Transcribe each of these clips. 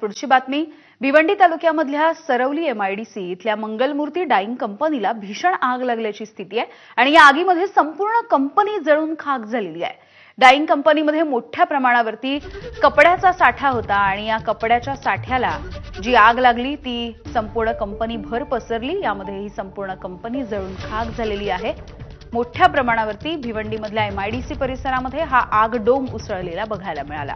पुढची बातमी. भिवंडी तालुक्यामधल्या सरवली एमआयडीसी इथल्या मंगलमूर्ती डाईंग कंपनीला भीषण आग लागल्याची स्थिती आहे आणि या आगीमध्ये संपूर्ण कंपनी जळून खाक झालेली आहे. डाईंग कंपनीमध्ये मोठ्या प्रमाणावरती कपड्याचा साठा होता आणि या कपड्याच्या साठ्याला जी आग लागली ती संपूर्ण कंपनी भर पसरली. यामध्ये ही संपूर्ण कंपनी जळून खाक झालेली आहे. मोठ्या प्रमाणावरती भिवंडीमधल्या एमआयडीसी परिसरामध्ये हा आग डोम उसळलेला बघायला मिळाला.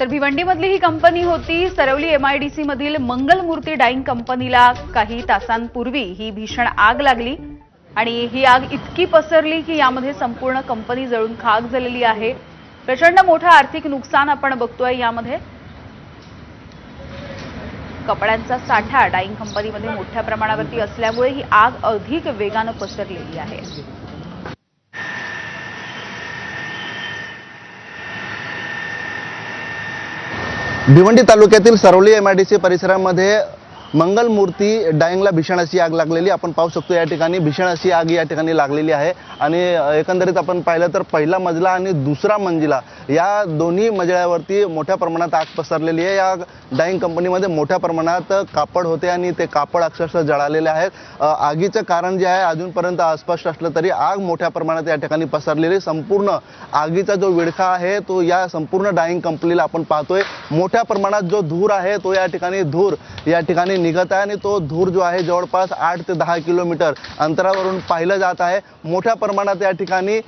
तर भिवंडीमधली ही कंपनी होती. सरवली एमआयडीसी मधील मंगलमूर्ती डाईंग कंपनीला काही तासांपूर्वी ही भीषण आग लागली. आणि ही आग इतकी पसरली की यामध्ये संपूर्ण कंपनी जळून खाक झालेली आहे. प्रचंड मोठं आर्थिक नुकसान आपण बघतोय यामध्ये. कपड्यांचा साठा डाईंग कंपनीमध्ये मोठ्या प्रमाणावरती असल्यामुळे ही आग अधिक वेगानं पसरलेली आहे. भिवंडी तालुक्यातील Saravali M I D C परिसरामध्ये मंगलमूर्ती डायंगला भीषण अशी आग लागलेली आपण पाहू शकतो या ठिकाणी भीषण अशी आग या ठिकाणी लागलेली आहे. आणि एकंदरीत आपण पाहिलं तर पहिला मजला आणि दुसरा मंजिला या दोन्ही मजल्यावरती मोठ्या प्रमाणात आग पसरलेली आहे. या डाईंग कंपनीमध्ये मोठ्या प्रमाणात कापड होते आणि ते कापड अक्षरशः जळालेले आहेत. आगीचं कारण जे आहे अजूनपर्यंत अस्पष्ट असलं तरी आग मोठ्या प्रमाणात या ठिकाणी पसरलेली. संपूर्ण आगीचा जो विळखा आहे तो या संपूर्ण डाईंग कंपनीला आपण पाहतोय. मोठ्या प्रमाणात जो धूर आहे तो या ठिकाणी धूर या ठिकाणी निघत आहे आणि तो धूर जो आहे जवळपास आठ ते दहा किलोमीटर अंतरावरून पाहिलं जात आहे. मोठ्या प्रमाणात या ठिकाणी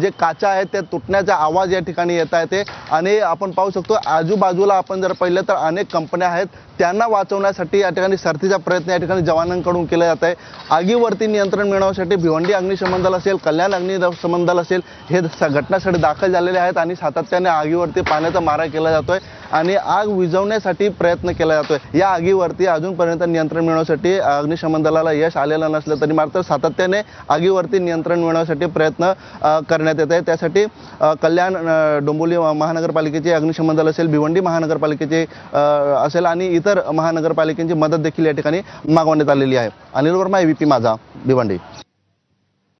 जे काचा आहेत त्या तुटण्याचा आवाज या ठिकाणी येत आहे ते. आणि आपण पाहू शकतो आजूबाजूला आपण जर पाहिलं तर अनेक कंपन्या आहेत. त्यांना वाचवण्यासाठी या ठिकाणी सर्तीचा प्रयत्न या ठिकाणी जवानांकडून केला जात आहे. आगीवरती नियंत्रण मिळवण्यासाठी भिवंडी अग्निशमन दल असेल कल्याण अग्निशमन दल असेल हे घटनास्थळी दाखल झालेले आहेत आणि सातत्याने आगीवरती पाण्याचा मारा केला जातोय. आणि आग विझवण्यासाठी प्रयत्न केला जातोय. या आगीवरती अजूनपर्यंत नियंत्रण मिळवण्यासाठी अग्निशमन दलाला यश आलेलं नसलं तरी मात्र सातत्याने आगीवरती नियंत्रण मिळवण्यासाठी प्रयत्न करण्यात येत आहे त्यासाठी कल्याण डोंबोली डोंबिवली महानगरपालिकेचे अग्निशमन दल असेल भिवंडी महानगरपालिकेचे असेल आणि इतर महानगरपालिकेची मदत देखील या ठिकाणी मागवण्यात आलेली आहे. अनिल वर्मा व्ही माझा भिवंडी.